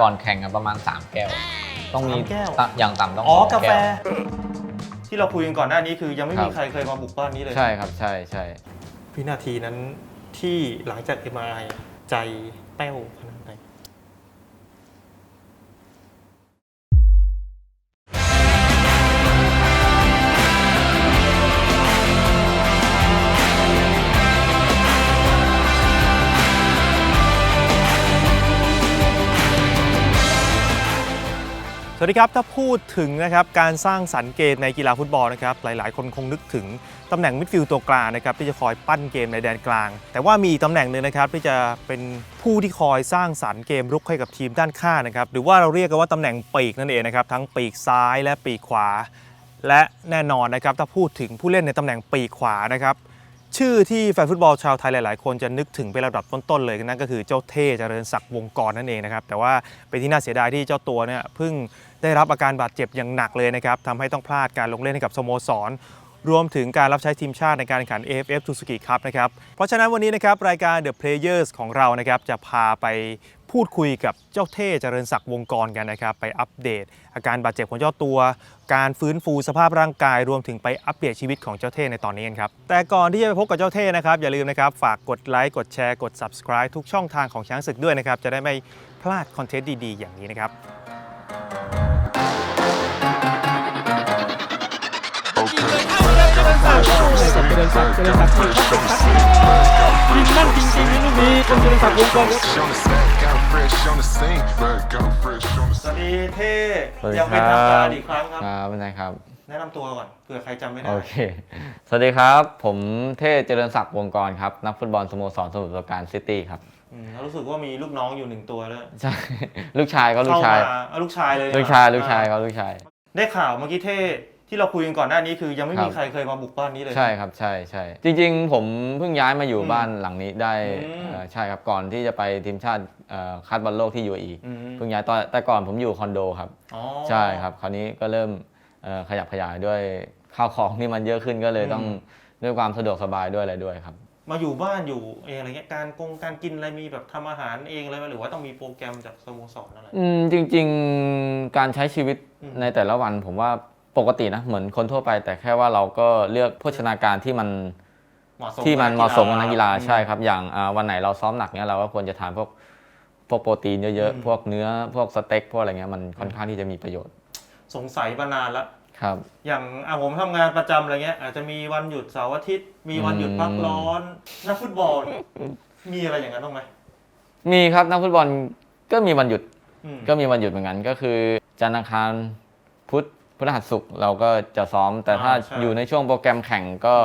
ก่อนแข่งกันประมาณ 3 แก้ว ต้องมีสามแก้ว ตะอย่างต่ำต้องอ๋อสงกาแฟ วที่เราคุยกันก่อนหน้านี้คือยังไม่ครัมีบใครเคยมาบุกบ้านนี้เลย ใช่ครับใช่ใช่วินาทีนั้นที่หลังจาก MRI ใจแป้วขนาดไหน วัสดีครับ ถ้าพูดถึงนะครับการสร้างสรรค์เกมในกีฬาฟุตบอลนะครับหลาย ๆ คนคงนึกถึงตำแหน่งมิดฟิลด์ตัวกลางนะครับที่จะคอยปั้นเกมในแดนกลาง แต่ว่ามีอีกตำแหน่งหนึ่งนะครับที่จะเป็นผู้ที่คอยสร้างสรรค์เกมรุกให้กับทีมด้านข้างนะครับหรือว่าเราเรียกกันว่าตำแหน่งปีกนั่นเองนะครับทั้งปีกซ้ายและปีกขวา และแน่นอนนะครับถ้าพูดถึงผู้เล่นในตำแหน่งปีกขวานะครับ ชื่อที่แฟนฟุตบอลชาวไทยหลาย ๆ คนจะนึกถึงเป็นระดับต้น ๆ เลยนั่นก็คือเจ้าเท่เจริญศักดิ์วงกรนั่นเองนะครับแต่ว่าเป็นที่น่าเสียดายที่เจ้าตัวเนี่ยเพิ่งได้รับอาการบาดเจ็บอย่างหนักเลยนะครับทำให้ต้องพลาดการลงเล่นให้กับสโมสรรวมถึงการรับใช้ทีมชาติในการแข่งขัน AFF Suzuki Cup นะครับ เพราะฉะนั้นวันนี้นะครับ รายการ The Players ของเรานะครับ จะพาไป พูดคุยกับเจ้าเท่เจริญศักดิ์วงกรกันนะครับ ไปอัปเดต อาการบาดเจ็บของเจ้าตัว การฟื้นฟูสภาพร่างกายรวมถึงไปอัปเดตชีวิตของเจ้าเท่ในตอนนี้กันครับ แต่ก่อนที่จะไปพบกับเจ้าเท่นะครับ อย่าลืมนะครับ ฝากกดไลค์กดแชร์กด subscribe ทุกช่องทางของช้างศึกด้วยนะครับ จะได้ไม่พลาดคอนเทนต์ดีๆ อย่างนี้นะครับ เจริญศักดิ์เจริญศักดิ์ยิงมั่นจริงๆนะลูกนี้เป็นเจริญศักดิ์วงกรครับ Fresh on the set, got fresh on the scene. Got fresh on the สวัสดีเท่สวัสดียังเป็นครัทางการบอีกครั้งครับ ครับเป็นไงครับ แนะนำตัวก่อนเผื่อใครจำไม่ได้ โอเค สวัสดีครับ ผมเท่เจริญศักดิ์วงกรครับ นักฟุตบอลสโมสรสมุทรปราการซิตี้ครับ อืมแล้วรู้สึกว่ามีลูกน้องอยู่หนึ่งตัวแล้วใช่ ลูกชายก็ลูกชาย เข้มเอาลูกชายเลยลูกชายอะลูกชายเขาลูกชาย ได้ข่าวเมื่อกี้เท่ ที่เราคุยกันก่อนหน้านี้คือยังไม่มีครับ ใครเคยมาบุกบ้านนี้เลย ใช่ครับใช่ใช่จริง ๆ ผมเพิ่งย้ายมาอยู่อืมบ้านหลังนี้ได้อืม เอ่อใช่ครับก่อนที่จะไปทีมชาติเอ่อคัดบอลโลกที่ UAE อืมเพิ่งย้ายตอนแต่ก่อนผมอยู่คอนโดครับ อ๋อ ใช่ครับ คราวนี้ก็เริ่มเอ่อขยับขยายด้วยข้าวของที่มันเยอะขึ้นก็เลยต้องด้วยความสะดวกสบายด้วยอะไรด้วยครับ มาอยู่บ้านอยู่เองอะไรเงี้ยการกงการกินอะไรมีแบบทำอาหารเองเลยไหมหรือว่าต้องมีโปรแกรมจากสโมสรอะไร อืมจริงๆ การใช้ชีวิตอืมในแต่ละวันผมว่า ปกตินะเหมือนคนทั่วไป แต่แค่ว่าเราก็เลือกโภชนาการที่มันเหมาะสมที่มันเหมาะสมกับนักกีฬาอืมใช่ครับ อย่างอ่าวันไหนเราซ้อมหนักเนี้ยเราก็ควรจะทานพวกพวกโปรตีนเยอะอืมๆพวกเนื้อพวกสเต็กพวกอะไรเงี้ยมันค่อนข้างที่จะมีประโยชน์ สงสัยมานานละครับ อย่างอะผมทำงานประจำอะไรเงี้ย อาจจะมีวันหยุดเสาร์อาทิตย์มีวันหยุดพักร้อนนักฟุตบอล มีอะไรอย่างนั้นบ้างไหมมีครับนักฟุตบอลก็มีวันหยุดอืมก็มีวันหยุดเหมือนกันก็คือ จันทร์อังคารพุธพ ฤหัสศุกร์เราก็จะซ้อม แต่ถ้าอ่าใช่ อยู่ในช่วงโปรแกรมแข่งก็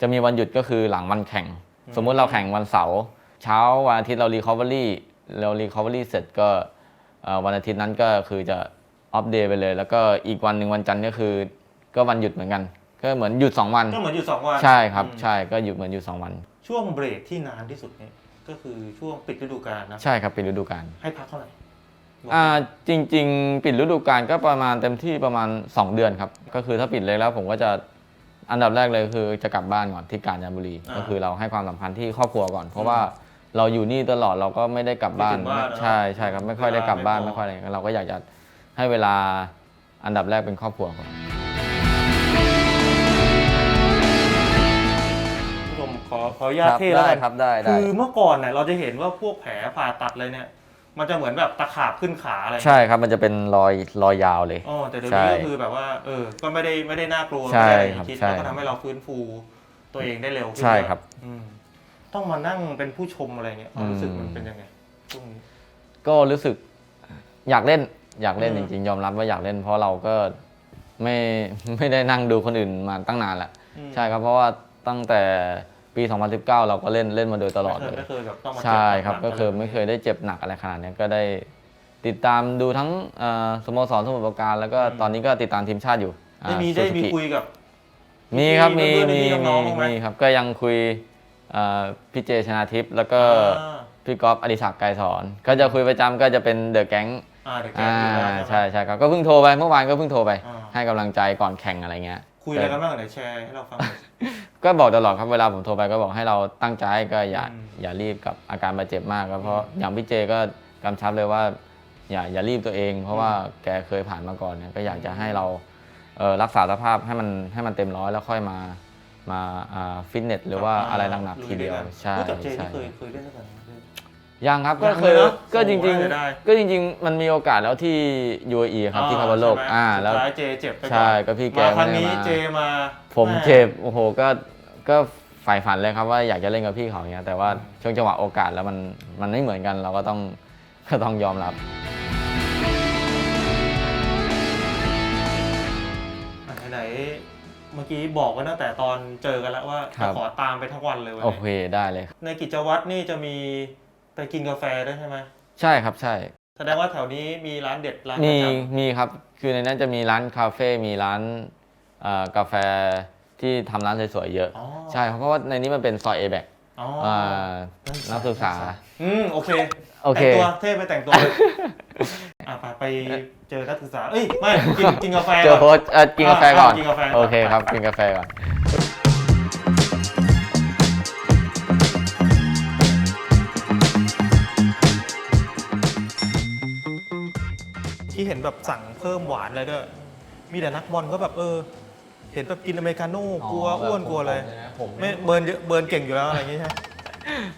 จะมีวันหยุดก็คือหลังวันแข่ง สมมุติเราแข่งวันเสาร์เช้าวันอาทิตย์เรารีคอเวอรี่เรารีคอเวอรี่เสร็จก็เอ่อวันอาทิตย์นั้นก็คือจะอัปเดตไปเลย แล้วก็อีกวันหนึ่งวันจันทร์ก็คือ ก็วันหยุดเหมือนกัน ก็เหมือนหยุดสองวัน ก็เหมือนหยุดสองวันใช่ครับอืมใช่ก็หยุดเหมือนหยุดสองวัน ช่วงเบรกที่นานที่สุดเนี่ยก็คือช่วงปิดฤดูกาลนะใช่ครับเป็นฤดูกาลให้พักเท่าไหร่ อ่าจริง ๆ ปิดฤดูกาลก็ประมาณเต็มที่ประมาณ 2 เดือนครับ ก็คือถ้าปิดเลยแล้วผมก็จะอันดับแรกเลยคือจะกลับบ้านก่อนที่กาญจนบุรีก็คือเราให้ความสำคัญที่ครอบครัวก่อน เพราะว่าเราอยู่นี่ตลอดเราก็ไม่ได้กลับบ้าน ไม่ถึงบ้านอะใช่ใช่ครับไม่ค่อยได้กลับบ้านเวลาไม่ไม่พอ ค่อยอะไรเราก็อยากจะให้เวลาอันดับแรกเป็นครอบครัวก่อนคุณผู้ชมขอขออนุญาตเท่แล้วได้กันครับได้ได้ คือเมื่อก่อนเนี่ยเราจะเห็นว่าพวกแผลผ่าตัดอะไรเนี่ย มันจะเหมือนแบบตะขาบขึ้นขาอะไรใช่ครับมันจะเป็นรอยรอยยาวเลย อ๋อแต่เดี๋ยวใช่นี้ก็คือแบบว่าเออก็ไม่ได้ไม่ได้น่ากลัวใช่ไม่ได้อย่างครับที่คิดใช่แล้วก็ทำให้เราฟื้นฟูตัวเองได้เร็วขึ้นใช่เยอะครับ อืมต้องมานั่งเป็นผู้ชมอะไรเงี้ยความรู้สึกอืมมันเป็นยังไงช่วงนี้ ก็รู้สึกอยากเล่นอยากเล่นอืจม ริงๆ ยอมรับว่าอยากเล่น เพราะเราก็ไม่ ไม่ได้นั่งดูคนอื่นมาตั้งนานแล้วอืม ใช่ครับเพราะว่าตั้งแต่ ปี 2019 เราก็เล่นเล่นมาโดยตลอดไม่เลยเคยไม่เคยแบบต้องมาเจ็ใช่ครับหนัก็ๆคือไม่เคยได้เจ็บหนักอะไรขนาดนี้ก็ได้ติดตามดูทั้งเอ่อสโมสรสมุทรปราการ แล้วก็ตอนนี้ก็ติดตามทีมชาติอยู่ได้มีอ่าได้มี Suzuki คุยกับ มีครับมีเพื่อนๆมีพี่น้มีองๆบ้างไหม มีครับก็ยังคุยเอ่อพี่เจชนาทิพย์แล้วก็อ่าพี่ก๊อฟอดิศักดิ์ไกรสอนก็จะคุยประจำก็จะเป็นเดอะแก๊งอ่าเดี๋ยวแกอ่าคุยแล้วใช่ใช่ครับก็เพิ่งโทรไปเมื่อวานก็เพิ่งโทรไป อ่า ให้กำลังใจก่อนแข่งอะไรเงี้ย คุยอะไรกันบ้างเดี๋ยวแชร์ให้เราฟังหน่อยก็บอกตลอดครับเวลาผมโทรไปก็บอกให้เราตั้งใจก็อย่าอืมอย่ารีบกับอาการบาดเจ็บมากครับเพราะอย่างพี่เจก็กำชับเลยว่า อย่าอย่ารีบตัวเอง เพราะว่าแกเคยผ่านมาก่อนเนี่ยก็อยากจะให้เราเอ่อรักษาสภาพให้มันให้มันเต็มร้อยแล้วค่อยมามาอ่าฟิตเนสหรือว่าอะไรหนักๆทีเดียวใช่พูดกับเจนี่ใช่เคยเคยเล่นด้วยกันไหม ยังครับยัก็งคือเลยเนอะก็จริงโอ้โหน่าเสียดายๆก็จริง ๆ มันมีโอกาสแล้วที่ UAE ครับที่คาร์บอนโลกใช่ไหมอ่าสุดแล้วท้ายเจเจ็บไปก่อนใช่ก็พี่แกมาครั้งไม่ได้นี้มา เจมาผมแเจ็บโอ้โห ก็ ก็ใฝ่ฝันเลยครับว่าอยากจะเล่นกับพี่เขาอย่างเงี้ย แต่ว่าช่วงจังหวะโอกาสแล้วมัน มันไม่เหมือนกัน เราก็ต้อง ก็ต้องยอมรับ อะไหนๆเมื่อกี้บอกไว้ตั้งแต่ตอนเจอกันแล้วว่าครัจะบ ขอตามไปทั้งวันเลยวันโอนี้เค ได้เลยครับในกิจวัตรนี่จะมี ไปกินกาแฟด้วยใช่ไหมใช่ครับใช่แสดงว่าแถวนี้มีร้านเด็ดร้านประมีจมีครับคือในนั้นจะมีร้านคาเฟ่มีร้านเอ่อกาแฟที่ทำร้านสวยๆเยอะำอ๋อใช่เพราะว่าในนี้มันเป็นซอยเอแบกอ๋อนักศึกษา อืมโอเคโอเค แต่งตัวเท่ไปแต่งตัวอะไปไปเจอนักศึกษาเอ้ยไม่กินกินกาแฟเจอโค้ก่อนชเอ่อกินกาแฟก่อน อ่ากินกาแฟก่อน โอเคครับ กินกาแฟก่อน เห็นแบบสั่งเพิ่มหวานอะไรด้วย มีแต่นักบอลก็แบบเออ เห็นแบบกินอเมริกาโน่กลัวอ้วนกลัวอะไรผมไม่เบิร์นเยอะเบิร์นเก่งอยู่แล้วอะไรอย่างงี้ใช่ไหม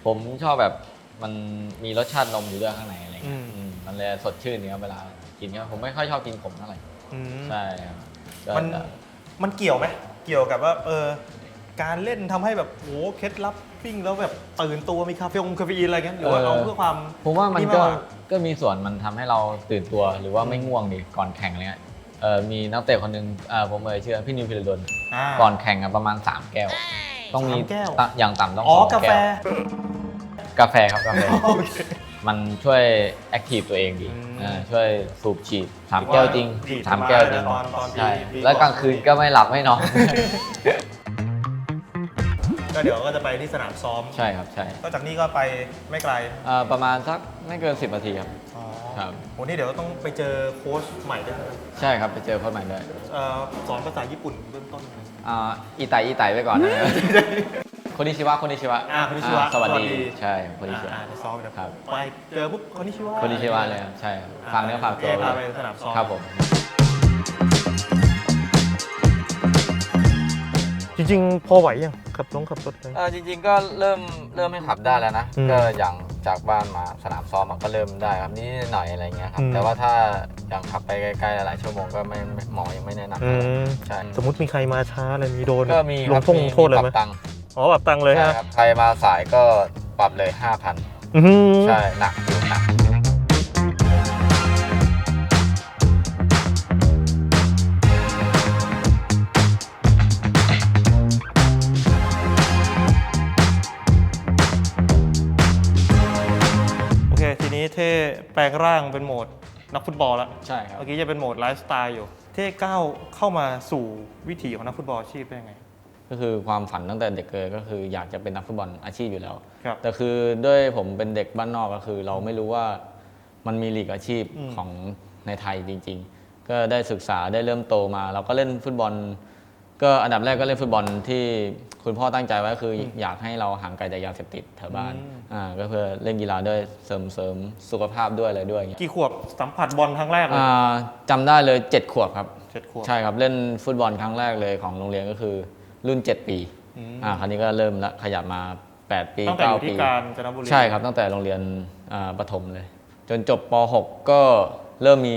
ผมชอบแบบมันมีรสชาตินมอยู่ด้วยข้างในอะไรเงี้ยอืมอืมมันเลยสดชื่นเนี้ยเวลากินครับผมไม่ค่อยชอบกินขมเท่าไหร่อืมใช่ครับก็มันจะมันเกี่ยวไหมเกี่ยวกับว่าเออ การเล่นทำให้แบบโหเคล็ดลับปิ้งแล้วแบบตื่นตัวมีคาเฟองคาเฟอีนอะไรเงี้ยหรือว่าเอาเพื่อความผมว่ามันนี่ก็มากกว่าก็มีส่วนมันทำให้เราตื่นตัวหรือว่าไม่ง่วงดิก่อนแข่งอะไรเงี้ยเออมีนักเตะคนหนึ่งเออผมเอ่ยชื่อพี่นิวพิรดลอ่าก่อนแข่งอะประมาณ 3 แก้ว ต้องมีสามแก้ว ตะอย่างต่ำต้องอ๋อสงกาแฟก้วกาแฟครับกาแฟโอเคมันช่วยแอคทีฟตัวเองดีอืม เออช่วยสูบฉีดสามแก้วจริงดีดสามแก้วจริงตอนตอนปีใช่ปีแล้วกลางคืนก็ไม่หลับไม่นอน ก็เดี๋ยวก็จะไปที่สนามซ้อมใช่ครับใช่ก็จากนี้ก็ไปไม่ไกลเอ่อประมาณสักไม่เกิน 10นาทีครับ อ๋อครับ โหนี่เดี๋ยวต้องไปเจอโค้ชใหม่ด้วยนะใช่ครับไปเจอคนใหม่ด้วยเอ่อสอนภาษาญี่ปุ่นเบื้องต้นอ่าอีไตอีไตไปก่อนนะครับคนนิชิวะคนนิชิวะอ่าคนนิชิวะอ่าสวัสสวัสดีดี ใช่คนนิชิวะ อ่าเดี๋ยวซ้อมเดี๋ยวครับ ไปเจอปุ๊บคนนี้ชื่อว่าคนนิชิวะเลยครับใช่ครับฝากเนื้อฝากตัวเอ๊ะพาไว้ไปสนามซ้อม ครับผม จริงๆ พอไหวยังขับรถขับรถเลย เออจริงๆก็เริ่มเริ่มให้ขับได้แล้วนะ อืมก็อย่างจากบ้านมาสนามซ้อมอะก็เริ่มได้ครับนิดหน่อยอะไรเงี้ยครับ อืม แต่ว่าถ้าอย่างขับไปไกลๆหลายๆชั่วโมงก็ไม่ไม่หมอยังไม่แนะนำอืมใช่สมมติมีใครมาช้าอะไรมีโดนก็มีลครังบโทษลงโทษเลยปไหมรับตังค์อ๋อแบบตังค์เลยใช่ฮะครับใครมาสายก็ปรับเลย 5,000 อื้อหือใช่หนักอยู่ แปลงร่างเป็นโหมดนักฟุตบอลแล้วใช่ครับ เมื่อกี้จะเป็นโหมดไลฟ์สไตล์อยู่ เท่ก้าวเข้ามาสู่วิถีของนักฟุตบอลอาชีพได้ยังไง ก็คือความฝันตั้งแต่เด็กเลยก็คืออยากจะเป็นนักฟุตบอลอาชีพอยู่แล้ว ครับแต่คือด้วยผมเป็นเด็กบ้านนอกก็คือ เราไม่รู้ว่ามันมีลีกอาชีพอืม ของในไทยจริง ๆ ก็ได้ศึกษาได้เริ่มโตมา เราก็เล่นฟุตบอล ก็อันดับแรกก็เล่นฟุตบอลที่คุณพ่อตั้งใจไว้ก็คือออยากให้เราห่างไกลจากยาเสพติดแถวบ้านอ่าก็เพื่อเล่นกีฬาด้วยเสริมเสริมสุขภาพด้วยอะไรด้วยอย่างเงี้ยกี่ขวบสัมผัสบอลครั้งแรกเลยอ่าจำได้เลยเจ็ดขวบครับ เจ็ดขวบ ใช่ครับเล่นฟุตบอลครั้งแรกเลยของโรงเรียนก็คือรุ่น 7 ปีอืม อ่าคราวนี้ก็เริ่มละขยับมา 8 ปีตั้งแต่อยู่9ปี ที่กาญจนบุรี ใช่ครับตั้งแต่โรงเรียนอ่าประถมเลย จนจบป .6 ก็เริ่มมี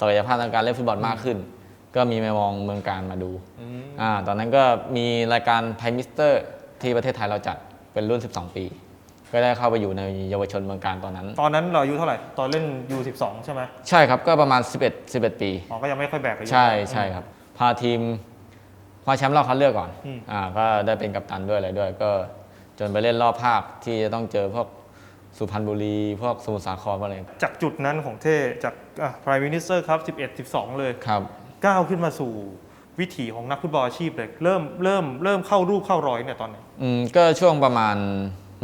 ศักยภาพทางการเล่นฟุตบอลมากขึ้น ก็มีแมมองเมืองการมาดูอืมอ่าตอนนั้นก็มีรายการไทยมิสเตอร์ที่ประเทศไทยเราจัดเป็นรุ่น 12 ปี ก็ได้เข้าไปอยู่ในเยาวชนเมืองการตอนนั้น ตอนนั้นเราอายุเท่าไหร่ ตอนเล่น U12 ใช่ไหมใช่ครับก็ประมาณ 11 11 ปีอ๋อก็ยังไม่ค่อยแบกอายุใช่ใช่ครับ พาทีมคว้าแชมป์รอบคัดเลือกก่อนอืมอ่าก็ได้เป็นกัปตันด้วยอะไรด้วย ก็จนไปเล่นรอบภาคที่จะต้องเจอพวกสุพรรณบุรี พวกสมุทรสาครอะไร จากจุดนั้นของเท่จากอะ Prime Minister ครับ 11 12 เลยครับ ก้าวขึ้นมาสู่วิถีของนักฟุตบอลอาชีพเลยเริ่มเริ่มเริ่มเข้ารูปเข้ารอยเนี่ยตอนไหนอืมก็ช่วงประมาณ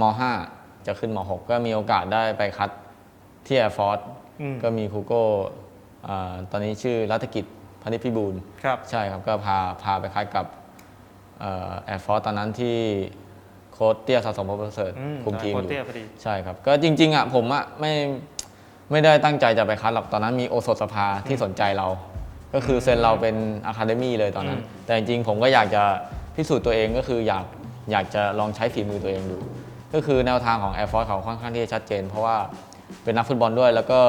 ม .5 จะขึ้นม .6 ก็มีโอกาสได้ไปคัดที่แอร์ฟอร์สอืม ก็มีครูโก้อ่าตอนนี้ชื่อรัฐกิจพนิชพิบูลครับ ใช่ครับ ก็พาพาไปคัดกับแอร์ฟอร์สตอนนั้นที่โค้ชเตี้ยสะสมพบประเสริฐอืมคุมทีมโคอยู่ เตี้ยพอดี ใช่ครับ ก็จริง ๆอะผมอะไม่ไม่ได้ตั้งใจจะไปคัดหรอกตอนนั้นมีโอสถสภาที่สนใจเรา ก็คือเซ็นเราเป็นอะคาเดมี่เลยตอนนั้น แต่จริงๆผมก็อยากจะพิสูจน์ตัวเองก็คืออยากอยากจะลองใช้ฝีมือตัวเองดู ก็คือแนวทางของ Air Force เขาค่อนข้างที่จะชัดเจน เพราะว่าเป็นนักฟุตบอลด้วย แล้วก็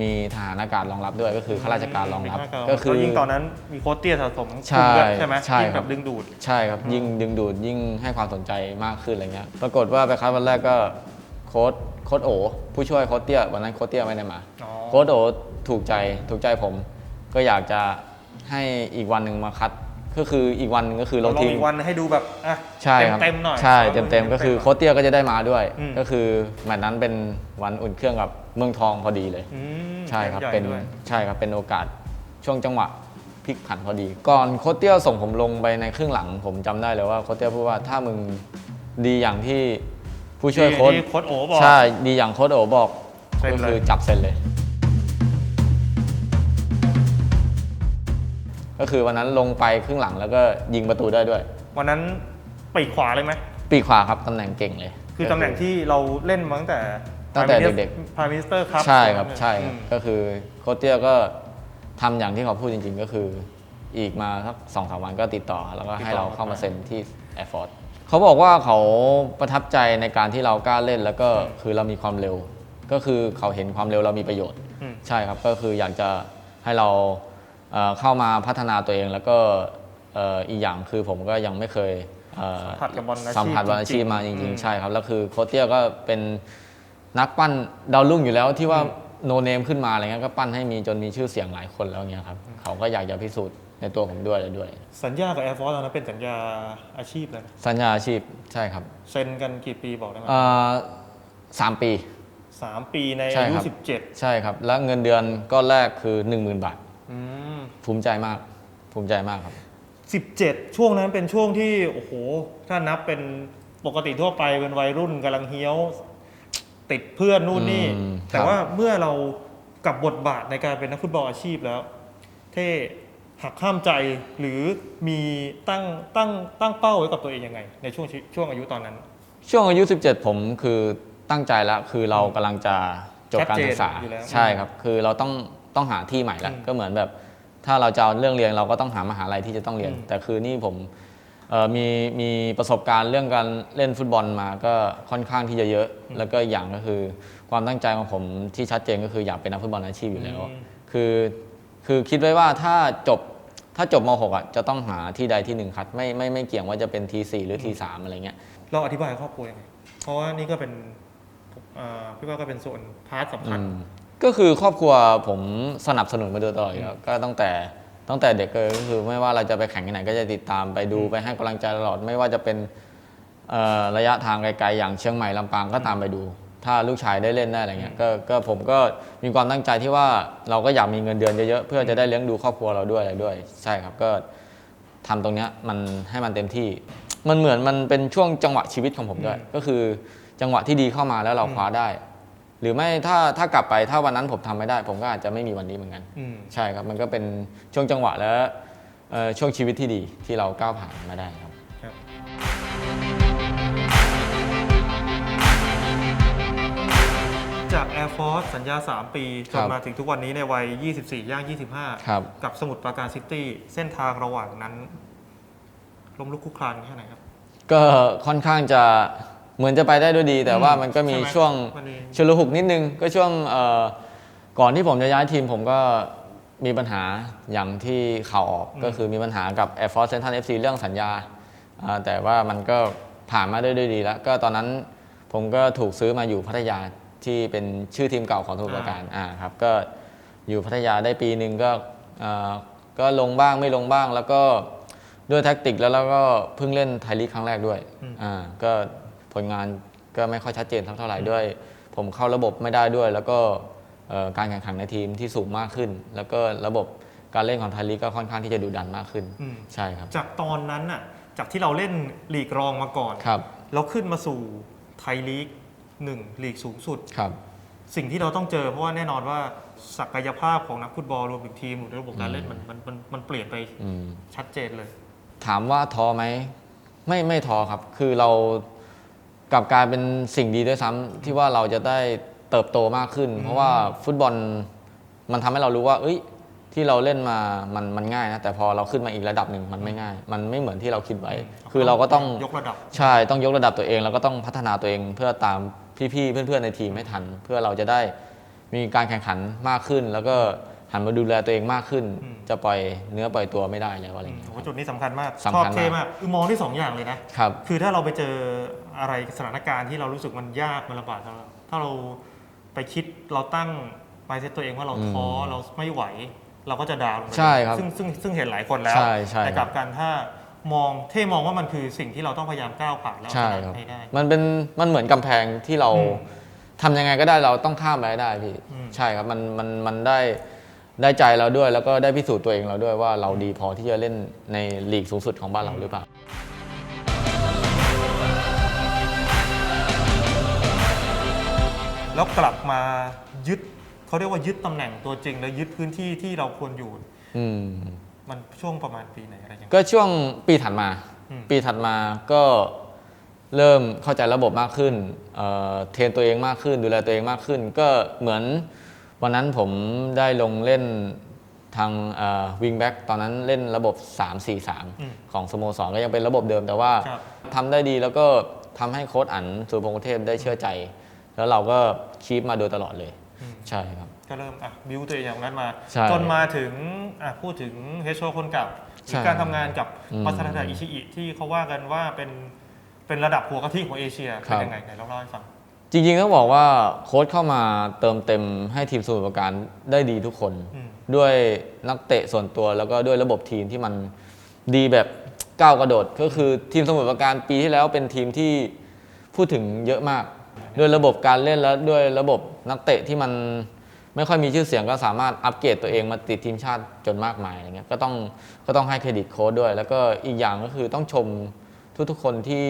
มีทหารอากาศรองรับด้วยก็คือข้าราชการรองรับ ก็คือแล้วยิ่งตอนนั้นมีโค้ชเตี้ยสะสมใช่คุมด้วยใช่ไหมใช่ยิ่งคแบรับบดึงดูดใช่ครับยิ่งดึงดูดยิ่งให้ความสนใจมากขึ้นอะไรเงี้ยปรากฏว่าไปคัดวันแรกก็โค้ดโค้ดโอผู้ช่วยโค้ดเตี้ยวันนั้นโค้ดเตี้ยไม่ได้มาอ๋อโค้ดโอถูกใจถูกใจผม ก็อยากจะให้อีกวันหนึ่งมาคัด ก็คืออีกวันหนึ่งก็คือลเรางลองทีมอีกวันให้ดูแบบอะใช่ครับเต็มๆหน่อยใช่เต็มเต็มๆก็คือโค้ชเตี้ยก็จะได้มาด้วย อืม ก็คือแมตช์นั้นเป็นวันอุ่นเครื่องกับเมืองทองพอดีเลย อืมใช่ครับกมใหญ่เป็นด้วยใช่ครับเป็นโอกาสช่วงจังหวะพลิกผันพอดี ก่อนโคชเตี้ยส่งผมลงไปในครึ่งหลัง ผมจำได้เลยว่าโคชเตี้ยพูดว่าถ้ามึงดีอย่างที่ผู้ช่วยโค้ชที่โค้ชโอบอก ใช่ดีอย่างโค้ชโอบอกเซ็นก็เลย คือจับเซ็นเลย ก็คือวันนั้นลงไปครึ่งหลังแล้วก็ยิงประตูได้ด้วย วันนั้นปีกขวาเลยไหมปีกขวาครับตำแหน่งเก่งเลย คือตำแหน่งที่เราเล่นมาตั้งแต่ตั้งแต่เด็กๆพามิสเตอร์ครับใช่ครับใช่ครับอืมก็คือโคชเตี้ยก็ทำอย่างที่เขาพูดจริง ๆ ก็คือ อีกมาสักสองสามวันก็ติดต่อ แล้วก็ให้เราเข้ามาเซ็นที่ Air Force เขาบอกว่าเขาประทับใจในการที่เรากล้าเล่นแล้วก็คือเรามีความเร็ว ก็คือเขาเห็นความเร็วเรามีประโยชน์อืมใช่ครับก็คืออยากจะให้เรา เอ่อเข้ามาพัฒนาตัวเองแล้วก็เอ่ออีกอย่างคือผมก็ยังไม่เคยเอ่อสัมผัสกับบอลอาชีพสัมผัสบอลอาชีพมาจจริริงงๆๆใช่ครับ แล้วคือโคชเตี้ยก็เป็นนักปั้นดาวรุ่งอยู่แล้วที่ว่าโนเนมขึ้นมาอะไรเงี้ยก็ปั้นให้มีจนมีชื่อเสียงหลายคนแล้วเงี้ยครับเขาก็อยากจะพิสูจน์ในตัวผมด้วยเลยด้วย สัญญากับ Air Force ตอนนั้นเป็นสัญญาอาชีพเลยนะสัญญาอาชีพใช่ครับ เซ็นกันกี่ปีบอกได้ไหมเอ่อสามปีสามปีในใช่อายุครับสิบเจ็ดใช่ครับ แล้วเงินเดือนก้อนแรกคือ 10,000 บาท อืมภูมิใจมาก ภูมิใจมากครับสิบเจ็ดช่วงนั้นเป็นช่วงที่โอ้โห ถ้านับเป็นปกติทั่วไปเป็นวัยรุ่นกำลังเฮี้ยว ติดเพื่อนนู่นนี่ อืมแต่ครับ ว่าเมื่อเรากับบทบาทในการเป็นนักฟุตบอลอาชีพแล้ว เท่หักห้ามใจหรือมีตั้งตั้งตั้งเป้าไว้กับตัวเองยังไง ในช่วงชีช่วงอายุตอนนั้น ช่วงอายุ 17 ผมคือตั้งใจแล้วคือเรากำลังจะจบการศึกษาชัดเจนอยู่แล้ว ใช่ครับ คือเราต้อง ต้องหาที่ใหม่แล้วอืมก็เหมือนแบบ ถ้าเราจะเอาเรื่องเรียนเราก็ต้องหามหาลัยที่จะต้องเรียนอืมแต่คือนี่ผมเอ่อมีมีประสบการณ์เรื่องการเล่นฟุตบอลมาก็ค่อนข้างที่จะเยอะ แล้วก็อย่างก็คือความตั้งใจของผมที่ชัดเจนก็คืออยากเป็นนักฟุตบอลอาชีพอยู่แล้ว คือคือคิดไว้ว่าถ้าจบถ้าจบม .6 อะจะต้องหาที่ใดที่หนึ่งคัดไม่ไม่ไม่เกี่ยงว่าจะเป็นทีสี่หรือทีสามอะไรเงี้ยเราอธิบายให้ครอบครัวยังไงเพราะว่านี่ก็เป็นเอ่อพี่ว่าก็เป็นส่วนพาร์ทสำคัญอืม ก็คือครอบครัวผมสนับสนุนมาโดยตลอดอยู่แล้วก็ตั้งแต่ตั้งแต่เด็กเลยก็คือไม่ว่าเราจะไปแข่งที่ไหนก็จะติดตามไปดูไปให้กำลังใจตลอดไม่ว่าจะเป็นเอ่อระยะทางไกลๆอย่างเชียงใหม่ลำปางก็ตามไปดู ถ้าลูกชายได้เล่นได้อะไรเงี้ยก็ก็ผมก็มีความตั้งใจที่ว่าเราก็อยากมีเงินเดือนเยอะๆเพื่อจะได้เลี้ยงดูครอบครัวเราด้วยอะไรด้วย ใช่ครับก็ทำตรงเนี้ยมันให้มันเต็มที่ มันเหมือนมันเป็นช่วงจังหวะชีวิตของผมด้วย ก็คือจังหวะที่ดีเข้ามาแล้วเราคว้าได้ หรือไม่ถ้าถ้ากลับไปถ้าวันนั้นผมทำไม่ได้ ผมก็อาจจะไม่มีวันนี้เหมือนกันอืมใช่ครับมันก็เป็นช่วงจังหวะและเอ่อช่วงชีวิตที่ดีที่เราก้าวผ่านมาได้ครับจาก Air Force สัญญา 3 ปีจครันบมาถึงทุกวันนี้ในวัย 24 ย่าง 25ครับกับสมุทรปราการซิตี้เส้นทางระหว่างนั้นล้มลุกคลุกคลานแค่ไหนครับ ก็ค่อนข้างจะ เหมือนจะไปได้ด้วยดี แต่ว่ามันก็มีใช่ไหมช่วงมันมี ชุลหุกนิดนึง ก็ช่วงเอ่อก่อนที่ผมจะย้ายทีมผมก็มีปัญหาอย่างที่ข่าวออกก็คือมีปัญหากับ Air Force Central FC เรื่องสัญญาอ่าแต่ว่ามันก็ผ่านมาได้ด้วยดีแล้ว ก็ตอนนั้นผมก็ถูกซื้อมาอยู่พัทยาที่เป็นชื่อทีมเก่าของสมุทรปราการอ่าครับก็อยู่พัทยาได้ปีหนึ่งก็อ่าก็ลงบ้างไม่ลงบ้างแล้วก็ ด้วยแท็กติกแล้วเราก็เพิ่งเล่นไทยลีกครั้งแรกด้วย อ่า ก็ ผลงานก็ไม่ค่อยชัดเจนเท่าไหร่ด้วย ผมเข้าระบบไม่ได้ด้วย แล้วก็เอ่อการแข่งขันในทีมที่สูงมากขึ้น แล้วก็ระบบการเล่นของไทยลีกก็ค่อนข้างที่จะดุดันมากขึ้นอืมใช่ครับ จากตอนนั้นน่ะจากที่เราเล่นลีกรองมาก่อนครับแล้วขึ้นมาสู่ไทยลีกหนึ่งลีกสูงสุดครับ สิ่งที่เราต้องเจอเพราะว่าแน่นอนว่าศักยภาพของนักฟุตบอลรวมถึงทีมหรือระบบการเล่นมันมันมันมันเปลี่ยนไปอืมชัดเจนเลย ถามว่าท้อไหมไม่ไม่ท้อครับ คือเรา กลับกลายเป็นสิ่งดีด้วยซ้ำที่ว่าเราจะได้เติบโตมากขึ้น เพราะว่าฟุตบอลมันทำให้เรารู้ว่า เอ้ย ที่เราเล่นมามันมันง่ายนะแต่พอเราขึ้นมาอีกระดับหนึ่งมันไม่ง่าย มันไม่เหมือนที่เราคิดไว้ คือเราก็ต้องยกระดับ ใช่ต้องยกระดับตัวเอง แล้วก็ต้องพัฒนาตัวเองเพื่อตามพี่ๆเพื่อนๆในทีมให้ทัน เพื่อเราจะได้มีการแข่งขันมากขึ้น แล้วก็หันมาดูแลตัวเองมากขึ้น อืม จะปล่อยเนื้อปล่อยตัวไม่ได้แล้วอะไรอย่างเงี้ย โอ้โหจุดนี้สำคัญมาก สำชอบคัญมากเท่มากคือมองที่สองอย่างเลยนะ ครับ คือถ้าเราไปเจอ อะไรสถานการณ์ที่เรารู้สึกมันยากมันลำบากสำหรับเราถ้าเราไปคิดเราตั้งไปเซตตัวเองว่าเราท้ออเราไม่ไหว เราก็จะดาวน์ลงไปใช่ครับซึ่งซึ่งซึ่งเห็นหลายคนแล้ว ใช่ใช่แต่กลับกันถ้ามองเท่มองว่ามันคือสิ่งที่เราต้องพยายามก้าวผ่านแล้วเอาใช่ชครับนะให้ได้ มันเป็นมันเหมือนกำแพงที่เราอืมทำยังไงก็ได้เราต้องข้ามไปให้ได้พี่ อืม ใช่ครับมันมันมันได้ได้ใจเราด้วย แล้วก็ได้พิสูจน์ตัวเองเราด้วยว่าเราดีพอที่จะเล่นในลีกสูงสุดของบ้านเราหรือเปล่า แล้วกลับมายึดเขาเรียกว่ายึดตำแหน่งตัวจริง แล้วยึดพื้นที่ที่เราควรอยู่ อืมมันช่วงประมาณปีไหนอะไรยังไงก็ช่วงปีถัดมา อืม ปีถัดมาก็เริ่มเข้าใจระบบมากขึ้นเอ่อเทรนตัวเองมากขึ้น ดูแลตัวเองมากขึ้น ก็เหมือนวันนั้นผมได้ลงเล่นทางวิงแบ็กตอนนั้นเล่นระบบ อืม3-4-3 ของสโมสรก็ยังเป็นระบบเดิมแต่ว่าครับ ทำได้ดีแล้วก็ทำให้โค้ชอันสุรพงษ์เทพได้เชื่อใจ แล้วเราก็คีปมาโดยตลอดเลยอืมใช่ครับ ก็เริ่มอะบิวตัวเองอย่างนั้นมา ใช่จนมาถึงอะพูดถึงเฮโชคนเก่าหใช่รือการทำงานกับอืม มัสดาอิชิอิที่เขาว่ากันว่าเป็นเป็นระดับหัวกะทิของเอเชียครัเป็นบยังไงไหนลองเล่าให้ฟัง จริงๆต้องบอกว่าโค้ชเข้ามาเติมเต็มให้ทีมสมุทรปราการได้ดีทุกคน อืม ด้วยนักเตะส่วนตัวแล้วก็ด้วยระบบทีมที่มันดีแบบก้าวกระโดด ก็คือทีมสมุทรปราการปีที่แล้วเป็นทีมที่พูดถึงเยอะมาก ด้วยระบบการเล่นแล้วด้วยระบบนักเตะที่มันไม่ค่อยมีชื่อเสียงก็สามารถอัปเกรดตัวเองมาติดทีมชาติจนมากมายอะไรเงี้ยก็ต้องก็ต้องให้เครดิตโค้ชด้วย แล้วก็อีกอย่างก็คือต้องชมทุกๆคนที่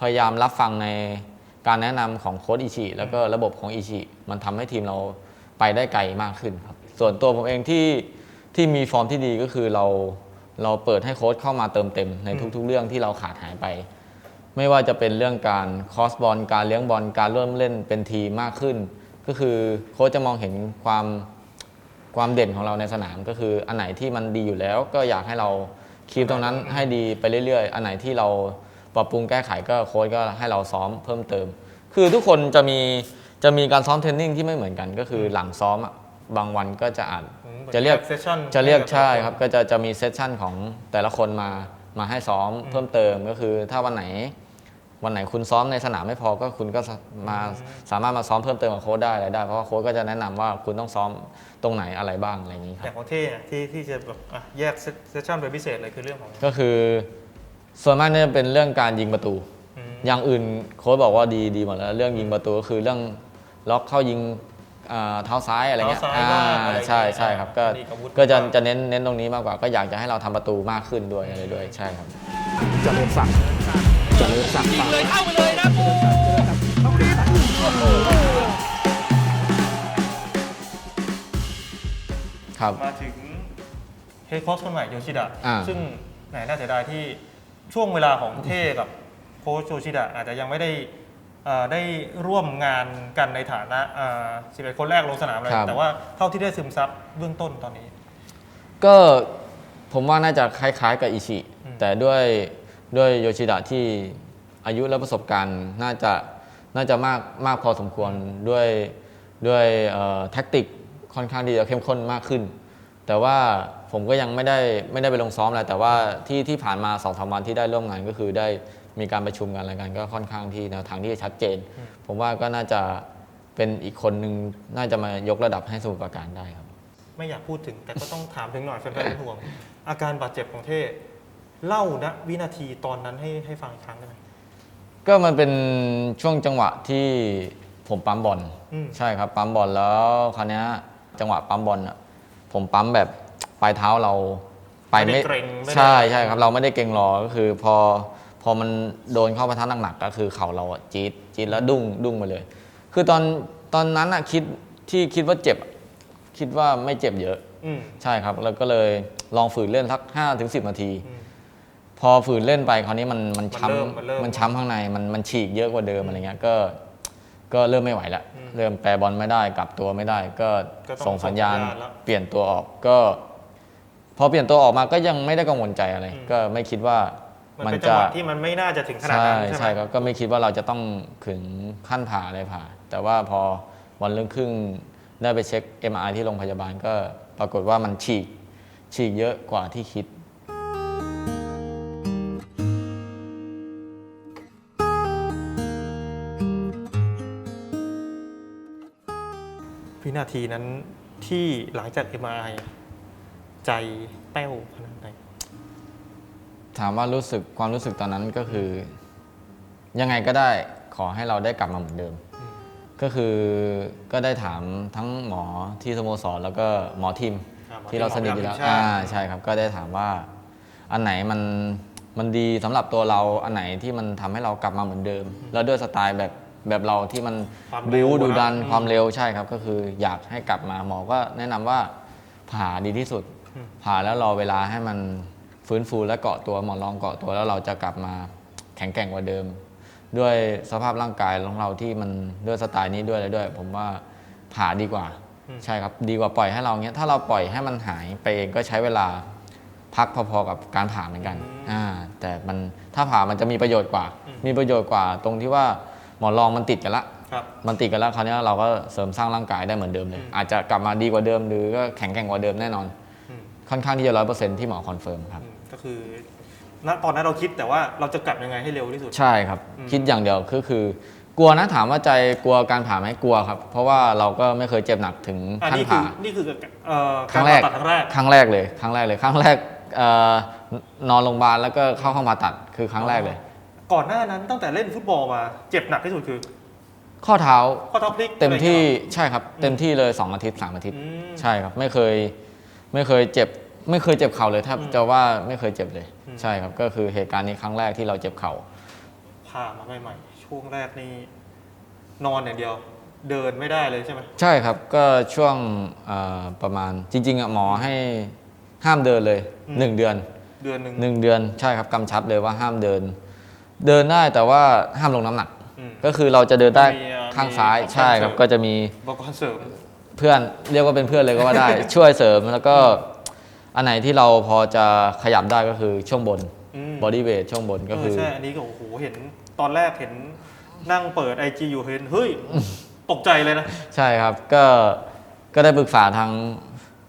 พยายามรับฟังในการแนะนำของโค้ชอิชิแล้วก็ระบบของอิชิมันทำให้ทีมเราไปได้ไกลมากขึ้นครับ ส่วนตัวผมเองที่ที่มีฟอร์มที่ดีก็คือเราเราเปิดให้โค้ชเข้ามาเติมเต็มในทุกๆ เรื่องที่เราขาดหายไป ไม่ว่าจะเป็นเรื่องการคอสบอลการเลี้ยงบอลการเริ่มเล่นเป็นทีมมากขึ้น ก็คือโค้ชจะมองเห็นความความเด่นของเราในสนามก็คืออันไหนที่มันดีอยู่แล้ว ก็อยากให้เราคีปตรงนั้นให้ดีไปเรื่อย ๆ อันไหนที่เราปรับปรุงแก้ไขก็โค้ชก็ให้เราซ้อมเพิ่มเติม คือทุกคนจะมีจะมีการซ้อมเทรนนิ่งที่ไม่เหมือนกัน ก็คือหลังซ้อมอะบางวันก็จะอาจอืมจะเรียกเซสชั่นจะเรียกใช่ครับก็จะจะมีเซสชั่นของแต่ละคนมามาให้ซ้อมเพิ่มเติมก็คือถ้าวันไหน วันไหนคุณซ้อมในสนามไม่พอก็คุณก็สามาสามารถมาซ้อมเพิ่มเติมกับโค้ชได้อะไรได้ เพราะว่าโค้ชก็จะแนะนำว่าคุณต้องซ้อมตรงไหนอะไรบ้างอะไรอย่างนี้คแต่รับของเท่อะที่ที่จะแบบอะแยกเซสชั่นเป็นพิเศษเลยคือเรื่องของก็คือส่วนมากเนี่ยเป็นเรื่องการยิงประตู อืมอย่างอื่นโค้ชบอกว่าดีดีหมดแล้วเรื่องยิงประตูก็คือเรื่องล็อกเข้ายิงอ่าเท้าซ้ายอะไรเงี้ยเท้าซ้ายบ้างอะไรอย่างเงี้ยใช่ใช่ครับก็นี่อาวุธก็จะบ้าง จะเน้นเน้นตรงนี้มากกว่าก็อยากจะให้เราทำประตูมากขึ้นด้วยอะไรด้วยใช่ครับ เจริญศักดิ์ เจริญศักดิ์ยิงเลยเข้าไปเลยนะปูครับ มาถึงเฮดโค้ชคนใหม่โยชิดะอ่า ซึ่งแหมน่าเสียดายที่ช่วงเวลาของเท่กับโค้ชโยชิดะอาจจะยังไม่ได้เอ่อได้ร่วมงานกันในฐานะสิบเอ็ดคนแรกลงสนามเลย ครับ แต่ว่าเท่าที่ได้ซึมซับเบื้องต้นตอนนี้ ก็ผมว่าน่าจะคล้ายๆกับอิชิอืมแต่ด้วย ด้วยโยชิดะที่อายุและประสบการณ์น่าจะน่าจะมากมากพอสมควรด้วยด้วยแท็กติกค่อนข้างที่จะเข้มข้นมากขึ้น แต่ว่าผมก็ยังไม่ได้ไม่ได้ไปลงซ้อมอะไรแต่ว่าที่ที่ผ่านมาสองสามวันที่ได้ร่วมงานก็คือได้มีการประชุมกันอะไรกันก็ค่อนข้างที่แนวทางที่ชัดเจน ผมว่าก็น่าจะเป็นอีกคนหนึ่งน่าจะมายกระดับให้สมุทรปราการได้ครับ ไม่อยากพูดถึงแต่ก็ต้องถามถึงหน่อยแฟนๆเป็นห่วง อาการบาดเจ็บของเท่ เล่าณวินาทีตอนนั้นให้ให้ฟังอีกครั้งได้ไหม ก็มันเป็นช่วงจังหวะที่ผมปั๊มบอลอืม ใช่ครับปั๊มบอลแล้วคราวเนี้ยจังหวะปั๊มบอลอะผมปั๊มแบบปลายเท้าเราไปไม่ไม่ได้เกรงไม่ได้ ใช่ใช่ครับ เราไม่ได้เกรงรอก็คือพอพอมันโดนเข้าประทัดหนักๆก็คือเข่าเราอะจี๊ดจี๊ดแล้วดุ้งดุ้งไปเลย คือตอนตอนนั้นอะคิดที่คิดว่าเจ็บอะคิดว่าไม่เจ็บเยอะ อืม ใช่ครับ แล้วก็เลยลองฝืนเล่นสัก5ถึง10นาที อืม พอฝืนเล่นไปคราวนี้มันมันช้มันเริ่มมันเริ่มำมันช้ำข้างในมันมันฉีกเยอะกว่าเดิมอะไรเงี้ยก็ ก็เริ่มไม่ไหวแล้วอืมเริ่มแปรบอลไม่ได้กลับตัวไม่ได้ ก็ก็ต้องส่งสัญญาณส่งสัญญาณแล้วเปลี่ยนตัวออกก็ พอเปลี่ยนตัวออกมาก็ยังไม่ได้กังวลใจอะไร อืม ก็ไม่คิดว่ามันมันเป็นจังจะหวะที่มันไม่น่าจะถึงขนาดใช่นั้นใช่ไหม ใช่ครับก็ไม่คิดว่าเราจะต้องถึงขั้นผ่าอะไรผ่า แต่ว่าพอวันเรื่องครึ่งได้ไปเช็ค MRI ที่โรงพยาบาลก็ปรากฏว่ามันฉีกฉีกเยอะกว่าที่คิด นาทีนั้นที่หลังจาก MRI ใจแป้วขนาดไหนถามว่ารู้สึกความรู้สึกตอนนั้นก็คือ ยังไงก็ได้ขอให้เราได้กลับมาเหมือนเดิม ก็คือก็ได้ถามทั้งหมอที่สโมสรแล้วก็หมอทีมอ่าหมอที่เราสนิทอยู่แล้วทีมหมอทีมชาติอ่าใช่ครับ ก็ได้ถามว่า อันไหนมันมันดีสำหรับตัวเราอันไหนที่มันทำให้เรากลับมาเหมือนเดิม แล้วด้วยสไตล์แบบ แบบเราที่มันความเร็บิววดูดันนะ ความเร็วใช่ครับ ก็คืออยากให้กลับมาหมอก็แนะนำว่าผ่าดีที่สุด ผ่าแล้วรอเวลาให้มันฟื้นฟูและเกาะตัวหมอนรองเกาะตัวแล้วเราจะกลับมาแข็งแกร่งกว่าเดิม ด้วยสภาพร่างกายของเราที่มันด้วยสไตล์นี้ด้วยอะไรด้วย ผมว่าผ่าดีกว่า ใช่ครับ ดีกว่าปล่อยให้เราเงี้ยถ้าเราปล่อยให้มันหายไปเองก็ใช้เวลาพักพอๆกับการผ่าเหมือนกันอ่าแต่มันถ้าผ่ามันจะมีประโยชน์กว่า มีประโยชน์กว่าตรงที่ว่า หมอนรองมันติดกันละ ครับ มันติดกันแล้วคราวนี้เราก็เสริมสร้างร่างกายได้เหมือนเดิมเลย อาจจะกลับมาดีกว่าเดิมหรือก็แข็งแกร่งกว่าเดิมแน่นอน อืม ค่อนข้างที่จะร้อยเปอร์เซ็นที่หมอคอนเฟิร์มครับ อืมก็คือณตอนนั้นเราคิดแต่ว่าเราจะกลับยังไงให้เร็วที่สุด ใช่ครับคิดอย่างเดียวคือคือกลัวนะถามว่าใจกลัวการผ่าไหมกลัวครับ เพราะว่าเราก็ไม่เคยเจ็บหนักถึงอันขั้นนี้คือผ่านี่คือเอ่อครั้งแรกาผ่าตัดครั้งแรก ครั้งแรกเลย ครั้งแรกเลย ครั้งแรกเอ่อนอนโรงพยาบาลแล้วก็เข้าห้องผ่าตัดคือครั้งแรกเลย ก่อนหน้านั้นตั้งแต่เล่นฟุตบอลมาเจ็บหนักที่สุดคือข้อเท้าข้อเท้าพลิกเต็มที่อะไรอย่างเงี้ยใช่ครับ เต็มที่เลยสองอาทิตย์สามอาทิตย์อืมใช่ครับ ไม่เคยไม่เคยเจ็บ ไม่เคยเจ็บเข่าเลยแทบจะว่าไม่เคยเจ็บเลย ใช่ครับ ก็คือเหตุการณ์นี้ครั้งแรกที่เราเจ็บเข่าผ่ามาใหม่ๆช่วงแรกนี่นอนอย่างเดียว เดินไม่ได้เลยใช่ไหมใช่ครับก็ช่วงเอ่อประมาณจริงๆอะหมอให้ห้ามเดินเลยหนึ่งเดือน เดือนหนึ่งหนึ่งเดือนใช่ครับกำชับเลยว่าห้ามเดิน เดินได้แต่ว่าห้ามลงน้ำหนัก อืม ก็คือเราจะเดินได้มีอ่าข้างซ้ายมีใช่ครับ option ก็จะมีอุปกรณ์เสริม เพื่อนเรียกว่าเป็นเพื่อนเลยก็ว่าได้ ช่วยเสริมแล้วก็อันไหนที่เราพอจะขยับได้ก็คือช่วงบนอืม บอดี้เวทช่วงบนก็เอคืออใช่ อันนี้ก็โอ้โห เห็นตอนแรกเห็นนั่งเปิดไอจีอยู่เห็น เฮ้ย ตกใจเลยนะ ใช่ครับ ก็ ก็ได้ปรึกษาทาง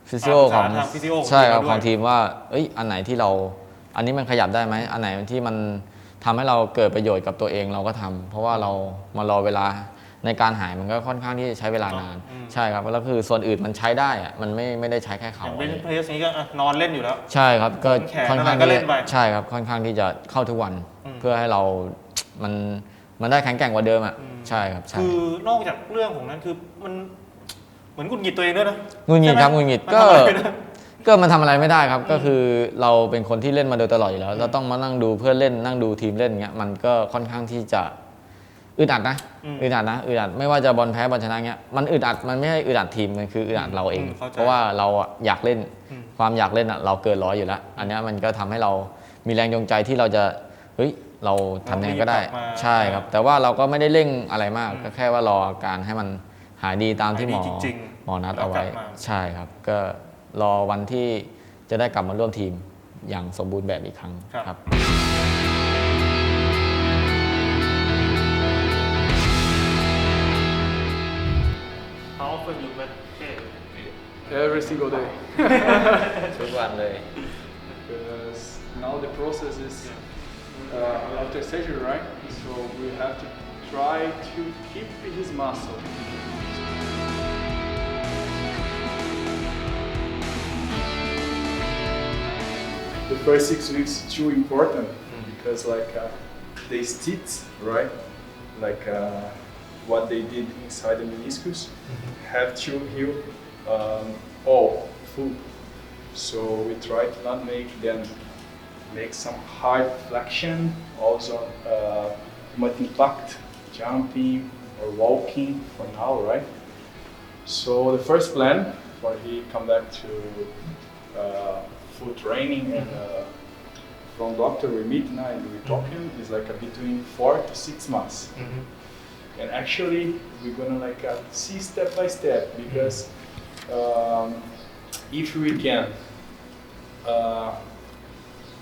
ฟิสิโออ่าของปรึกษาทาง physio ของใช่ครับทีมเราด้วย ของทีมว่า เอ้ย อันไหนที่เรา อันนี้มันขยับได้ไหม อันไหนที่มัน ทำให้เราเกิดประโยชน์กับตัวเองเราก็ทำเพราะว่าเรามารอเวลาในการหายมันก็ค่อนข้างที่จะใช้เวลานาน ใช่ครับแล้วคือส่วนอื่นมันใช้ได้อะมันไม่ไม่ได้ใช้แค่อเขาย่างเบนเพรสนี้ก็อะนอนเล่นอยู่แล้ว ใช่ครับก็แขนค่อนข้างอะไรก็ที่เล่นไปใช่ครับค่อนข้างที่จะเข้าทุกวันอืมเพื่อให้เรา มันมันได้แข็งแกร่งกว่าเดิมอะใช่ครับใช่คือนอกจากเรื่องของนั้นคือมันเหมือนกุนกิดตัวเองด้วยนะงุนงิดครับใช่งุนงิดมันก็ ทำอะไรไม่ได้ก็มันทำอะไรไม่ได้ครับ ก็คือเราเป็นคนที่เล่นมาโดยตลอดอยู่แล้ว เราต้องมานั่งดูเพื่อนเล่นนั่งดูทีมเล่นเงี้ยมันก็ค่อนข้างที่จะอึดอัดนะอืมอึดอัดนะอึดอัดไม่ว่าจะบอลแพ้บอลชนะเงี้ยมันอึดอัดมันไม่ใช่อึดอัดทีมมันคืออึดอัดเราเองอืมเข้าใจเพราะว่าเราอะอยากเล่นอืมความอยากเล่นอะเราเกินร้อยอยู่แล้ว อันเนี้ยมันก็ทำให้เรามีแรงจูงใจที่เราจะเฮ้ยเราทำยังไงก็ได้เรารีบกลับมาใช่ครับ แต่ว่าเราก็ไม่ได้เร่งอะไรมากก็แค่ว่ารออาการให้มันหายดีตามที่หมอหายดีจริงๆหมอนัดเอาไว้แล้วกลับมาใช่ครับก็ รอวันที่จะได้กลับมาร่วมทีมอย่างสมบูรณ์แบบอีกครั้งครับ ครับ How often you met Every single day. ทุกวันเลย because now the process is uh, after surgery, right? So we have to try to keep his muscle. The first six weeks is too important because like uh, they stitch, right? Like uh, what they did inside the meniscus have to heal um, all full. So we try to not make them make some hard flexion, also uh, might impact jumping or walking for now, right? So the first plan for he come back to uh, full training and uh, from doctor we meet now and we talk him is like between four to six months. Mm-hmm. And actually we're gonna like uh, see step by step because um, if we can uh,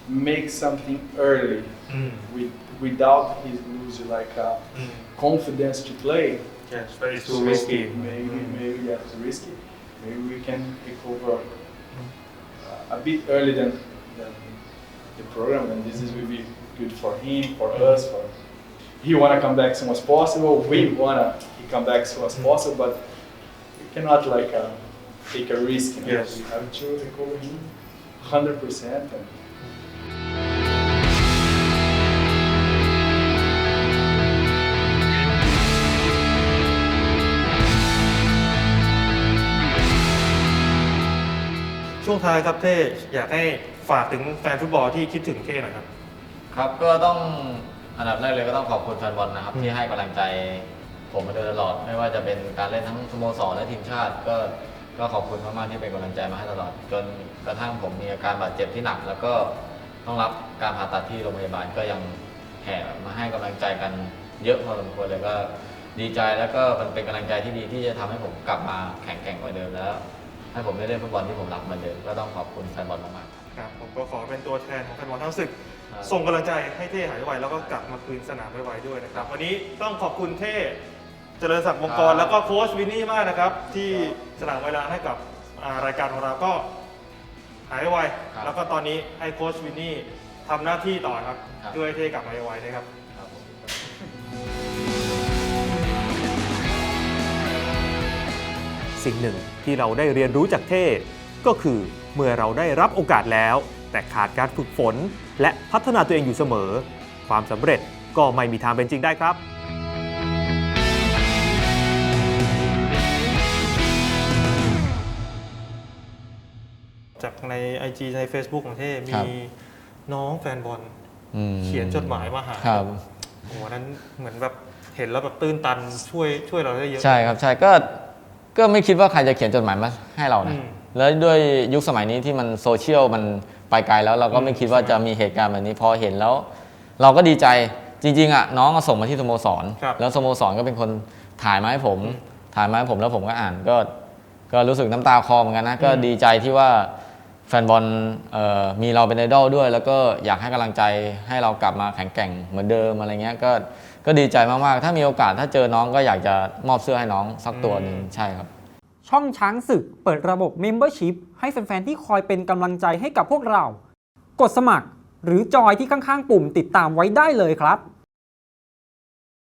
make something early mm. with, without his losing like uh, mm. confidence to play. Yeah, it's very risky. Maybe, maybe that's risky. Maybe we can recover a bit early than, than the program, and this is will be good for him, for us, for he wanna come back as soon as possible. We wanna he come back as soon as Mm. possible, but we cannot like uh, take a risk. You know? Yes. We have to recover him hundred percent ช่วงท้ายครับเท่อยากให้ฝากถึงแฟนฟุตบอลที่คิดถึงเท่หน่อยครับ ครับก็ต้องอันดับแรกเลยก็ต้องขอบคุณแฟนบอลนะครับอืมที่ให้กำลังใจผมมาโดยตลอด ไม่ว่าจะเป็นการเล่นทั้งสโมสรและทีมชาติ ก็ก็ขอบคุณมากๆที่เป็นกำลังใจมาให้ตลอด จนกระทั่งผมมีอาการบาดเจ็บที่หนัก แล้วก็ต้องรับการผ่าตัดที่โรงพยาบาลก็ยังแห่มาให้กำลังใจกันเยอะพอสมควรเลยก็ดีใจแล้วก็มันเป็นกำลังใจที่ดีที่จะทำให้ผมกลับมาแข็งแกร่งกว่าเดิมแล้ว ให้ผมได้เล่นฟุตบอลที่ผมรักเหมือนเดิมก็ต้องขอบคุณแฟนบอลมากๆครับผมก็ขอเป็นตัวแทนของแฟนบอลทั้งศึกครับส่งกำลังใจให้เท่หายไวแล้วก็กลับมาคืนสนามไวๆด้วยนะครับ วันนี้ต้องขอบคุณเท่เจริญศักดิ์วงกรครับแล้วก็โค้ชวินนี่มากนะครับ ที่สละเวลาให้กับอ่ารายการของเราก็หายไวครับแล้วก็ตอนนี้ให้โค้ชวินนี่ทำหน้าที่ต่อครับครับด้วยเท่กลับมาไวๆนะครับ สิ่งหนึ่งที่เราได้เรียนรู้จากเท่ก็คือเมื่อเราได้รับโอกาสแล้ว แต่ขาดการฝึกฝน และพัฒนาตัวเองอยู่เสมอ ความสำเร็จก็ไม่มีทางเป็นจริงได้ครับจากใน IG ใน Facebook ของเท่ครัมีบน้องแฟนบอลอืมเขียนจดหมายมาหาครับโอ้โหนั้นเหมือนแบบเห็นแล้วแบบตื้นตันช่วยช่วยเราได้เยอะ ใช่ครับ ใช่ก็ ก็ไม่คิดว่าใครจะเขียนจดหมายมาให้เราอืนะมแล้วด้วยยุคสมัยนี้ที่มันโซเชียลมันไปไกลแล้วเราก็ไม่อืมคิดว่าใช่จะมีเหตุการณ์แบบนี้พอเห็นแล้ว เราก็ดีใจจริง ๆอะน้องก็ส่งมาที่สโมสรครับแล้วสโมสรก็เป็นคนถ่ายมาให้ผมอืมถ่ายมาให้ผมแล้วผมก็อ่านก็ก็รู้สึกน้ำตาคลอเหมือนกันนะก็ดีใจที่ว่าแฟนบอลเอ่อมีเราเป็นไอดอลด้วย แล้วก็อยากให้กำลังใจให้เรากลับมาแข็งแกร่งเหมือนเดิมอะไรเงี้ยก็ ก็ดีใจมากๆ ถ้ามีโอกาสถ้าเจอน้องก็อยากจะมอบเสื้อให้น้องสักตัวหนึ่งใช่ครับ ช่องช้างศึกเปิดระบบ Membership ให้แฟน ๆ ที่คอยเป็นกำลังใจให้กับพวกเรา กดสมัครหรือจอยที่ข้าง ๆ ปุ่มติดตามไว้ได้เลยครับ